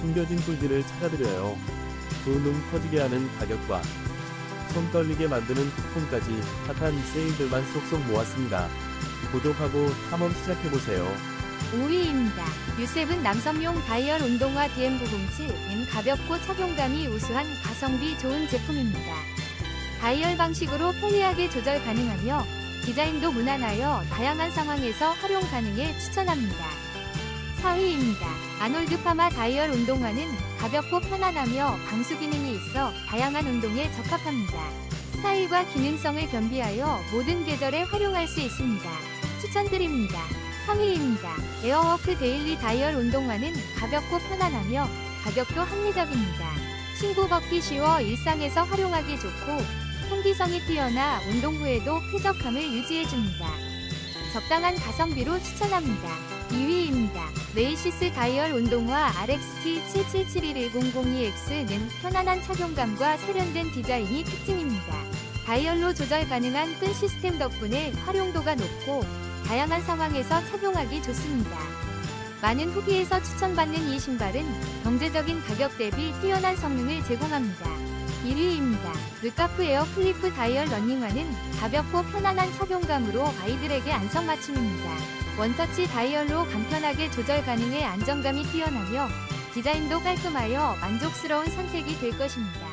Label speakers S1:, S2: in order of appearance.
S1: 숨겨진 꿀들을 찾아드려요. 두눈 커지게 하는 가격과 손 떨리게 만드는 쿠폰까지 핫한 세일들만 쏙쏙 모았습니다. 구독하고 탐험 시작해보세요.
S2: 5위입니다. 유셉은 남성용 다이얼 운동화 DM907은 가볍고 착용감이 우수한 가성비 좋은 제품입니다. 다이얼 방식으로 편리하게 조절 가능하며 디자인도 무난하여 다양한 상황에서 활용 가능해 추천합니다. 4위입니다. 아놀드 파마 다이얼 운동화는 가볍고 편안하며 방수 기능이 있어 다양한 운동에 적합합니다. 스타일과 기능성을 겸비하여 모든 계절에 활용할 수 있습니다. 추천드립니다. 3위입니다. 에어워크 데일리 다이얼 운동화는 가볍고 편안하며 가격도 합리적입니다. 신고 벗기 쉬워 일상에서 활용하기 좋고 통기성이 뛰어나 운동 후에도 쾌적함을 유지해줍니다. 적당한 가성비로 추천합니다. 2위입니다. 레이시스 다이얼 운동화 RXT 77711002X는 편안한 착용감과 세련된 디자인이 특징입니다. 다이얼로 조절 가능한 끈 시스템 덕분에 활용도가 높고 다양한 상황에서 착용하기 좋습니다. 많은 후기에서 추천받는 이 신발은 경제적인 가격 대비 뛰어난 성능을 제공합니다. 1위입니다. 르카프 에어 플리프 다이얼 러닝화는 가볍고 편안한 착용감으로 아이들에게 안성맞춤입니다. 원터치 다이얼로 간편하게 조절 가능해 안정감이 뛰어나며 디자인도 깔끔하여 만족스러운 선택이 될 것입니다.